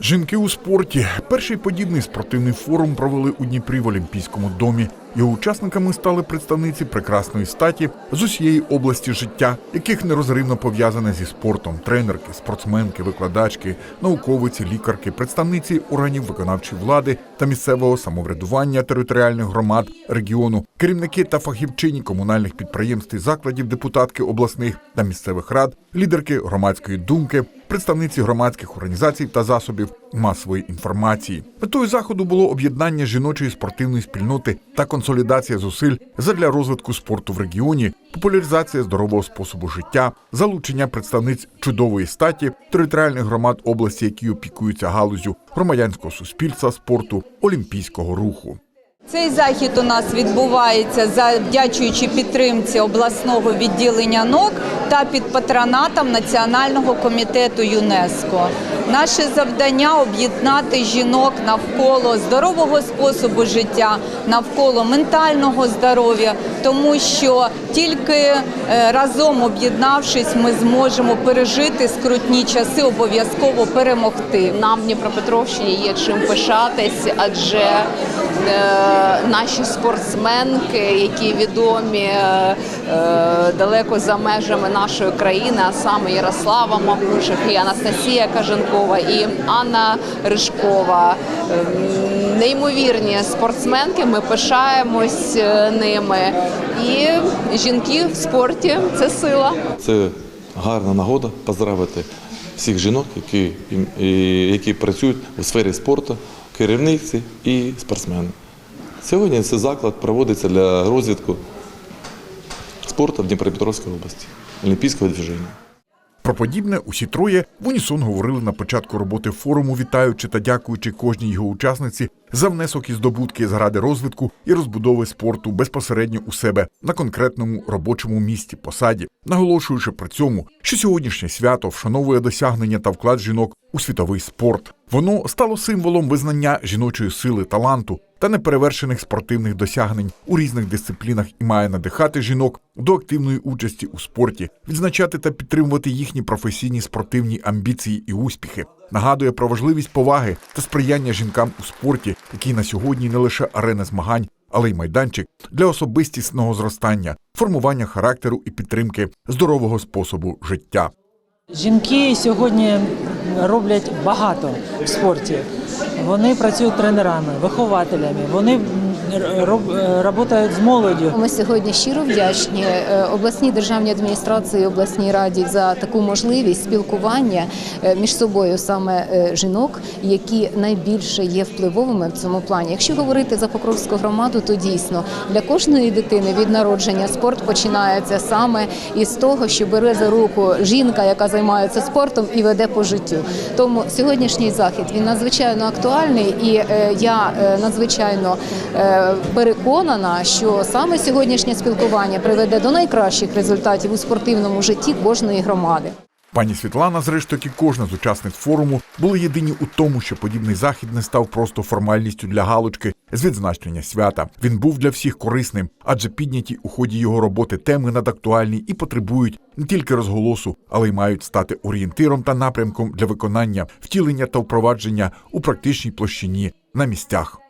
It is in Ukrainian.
Жінки у спорті. Перший подібний спортивний форум провели у Дніпрі в Олімпійському домі. Його учасниками стали представниці прекрасної статі з усієї області життя, яких нерозривно пов'язане зі спортом: тренерки, спортсменки, викладачки, науковиці, лікарки, представниці органів виконавчої влади та місцевого самоврядування територіальних громад регіону, керівники та фахівчині комунальних підприємств і закладів, депутатки обласних та місцевих рад, лідерки громадської думки, представниці громадських організацій та засобів масової інформації. Метою заходу було об'єднання жіночої спортивної спільноти та консолідація зусиль задля розвитку спорту в регіоні, популяризація здорового способу життя, залучення представниць чудової статі, територіальних громад області, які опікуються галузю громадянського суспільства, спорту, олімпійського руху. Цей захід у нас відбувається завдячуючи підтримці обласного відділення НОК та під патронатом Національного комітету ЮНЕСКО. Наше завдання об'єднати жінок навколо здорового способу життя, навколо ментального здоров'я, тому що тільки е, разом об'єднавшись, ми зможемо пережити скрутні часи, обов'язково перемогти. Нам Дніпропетровщині є чим пишатись, адже е, наші спортсменки, які відомі е, е, далеко за межами нашої країни, а саме Ярослава Макушев і Анастасія Каженкова і Анна Рижкова. Ем, Неймовірні спортсменки, ми пишаємось е, ними. І жінки в спорті це сила. Це гарна нагода поздравити всіх жінок, які, які працюють у сфері спорту, керівниці і спортсмени. Сьогодні цей заклад проводиться для розвитку спорту в Дніпропетровській області, олімпійського движення. Про подібне усі троє в унісон говорили на початку роботи форуму, вітаючи та дякуючи кожній його учасниці за внесок і здобутки заради розвитку і розбудови спорту безпосередньо у себе на конкретному робочому місці посаді, наголошуючи при цьому, що сьогоднішнє свято вшановує досягнення та вклад жінок у світовий спорт. Воно стало символом визнання жіночої сили, таланту та неперевершених спортивних досягнень у різних дисциплінах і має надихати жінок до активної участі у спорті, відзначати та підтримувати їхні професійні спортивні амбіції і успіхи. Нагадує про важливість поваги та сприяння жінкам у спорті, який на сьогодні не лише арена змагань, але й майданчик для особистісного зростання, формування характеру і підтримки здорового способу життя. Жінки сьогодні роблять багато в спорті. Вони працюють тренерами, вихователями, вони працюють з молоддю. Ми сьогодні щиро вдячні е, обласній державній адміністрації, обласній раді за таку можливість спілкування е, між собою саме е, жінок, які найбільше є впливовими в цьому плані. Якщо говорити за Покровську громаду, то дійсно для кожної дитини від народження спорт починається саме із того, що бере за руку жінка, яка займається спортом і веде по життю. Тому сьогоднішній захід він надзвичайно актуальний, і е, я е, надзвичайно е, переконана, що саме сьогоднішнє спілкування приведе до найкращих результатів у спортивному житті кожної громади. Пані Світлана, зрештою, і кожна з учасниць форуму, були єдині у тому, що подібний захід не став просто формальністю для галочки з відзначення свята. Він був для всіх корисним, адже підняті у ході його роботи теми надактуальні і потребують не тільки розголосу, але й мають стати орієнтиром та напрямком для виконання, втілення та впровадження у практичній площині на місцях.